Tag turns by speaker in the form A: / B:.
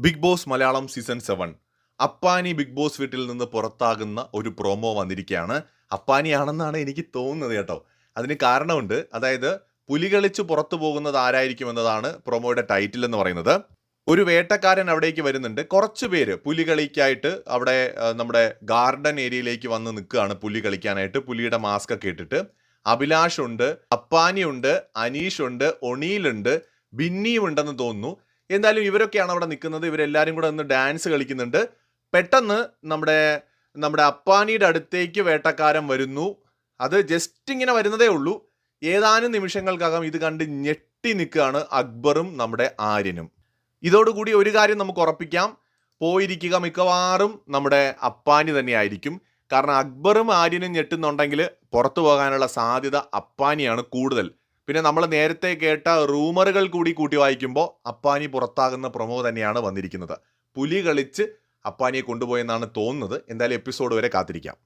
A: Big Boss Malayalam season seven. Appani Big Boss വീട്ടിൽ നിന്ന് പുറത്താകുന്ന ഒരു പ്രോമോ വന്നിരിക്കുകയാണ്. അപ്പാനിയാണെന്നാണ് എനിക്ക് തോന്നുന്നത് കേട്ടോ. അതിന് കാരണമുണ്ട്. അതായത് പുലികളിച്ച് പുറത്തു പോകുന്നത് ആരായിരിക്കും എന്നതാണ് പ്രൊമോയുടെ ടൈറ്റിൽ എന്ന് പറയുന്നത്. ഒരു വേട്ടക്കാരൻ അവിടേക്ക് വരുന്നുണ്ട്. കുറച്ച് പേര് പുലി കളിക്കായിട്ട് അവിടെ നമ്മുടെ ഗാർഡൻ ഏരിയയിലേക്ക് വന്ന് നിൽക്കുകയാണ് പുലി കളിക്കാനായിട്ട്. പുലിയുടെ മാസ്ക് ഒക്കെ ഇട്ടിട്ട്. അഭിലാഷ് ഉണ്ട് അപ്പാനി ഉണ്ട് അനീഷ് ഉണ്ട് ഒണീലുണ്ട് ബിന്നിയും ഉണ്ടെന്ന് തോന്നുന്നു. എന്തായാലും ഇവരൊക്കെയാണ് അവിടെ നിൽക്കുന്നത്. ഇവരെല്ലാവരും കൂടെ ഒന്ന് ഡാൻസ് കളിക്കുന്നുണ്ട്. പെട്ടെന്ന് നമ്മുടെ നമ്മുടെ അപ്പാനിയുടെ അടുത്തേക്ക് വേട്ടക്കാരൻ വരുന്നു. അത് ജസ്റ്റ് ഇങ്ങനെ വരുന്നതേ ഉള്ളൂ. ഏതാനും നിമിഷങ്ങൾക്കകം ഇത് കണ്ട് ഞെട്ടി നിൽക്കുകയാണ് അക്ബറും നമ്മുടെ ആര്യനും. ഇതോടുകൂടി ഒരു കാര്യം നമുക്ക് ഉറപ്പിക്കാം. പോയിരിക്കുക മിക്കവാറും നമ്മുടെ അപ്പാനി തന്നെയായിരിക്കും. കാരണം അക്ബറും ആര്യനും ഞെട്ടുന്നുണ്ടെങ്കിൽ പുറത്തു പോകാനുള്ള സാധ്യത അപ്പാനിയാണ് കൂടുതൽ. പിന്നെ നമ്മൾ നേരത്തെ കേട്ട റൂമറുകൾ കൂടി കൂട്ടി വായിക്കുമ്പോൾ അപ്പാനി പുറത്താകുന്ന പ്രമോ തന്നെയാണ് വന്നിരിക്കുന്നത്. പുലി കളിച്ച് അപ്പാനിയെ കൊണ്ടുപോയെന്നാണ് തോന്നുന്നത്. എന്തായാലും എപ്പിസോഡ് വരെ കാത്തിരിക്കാം.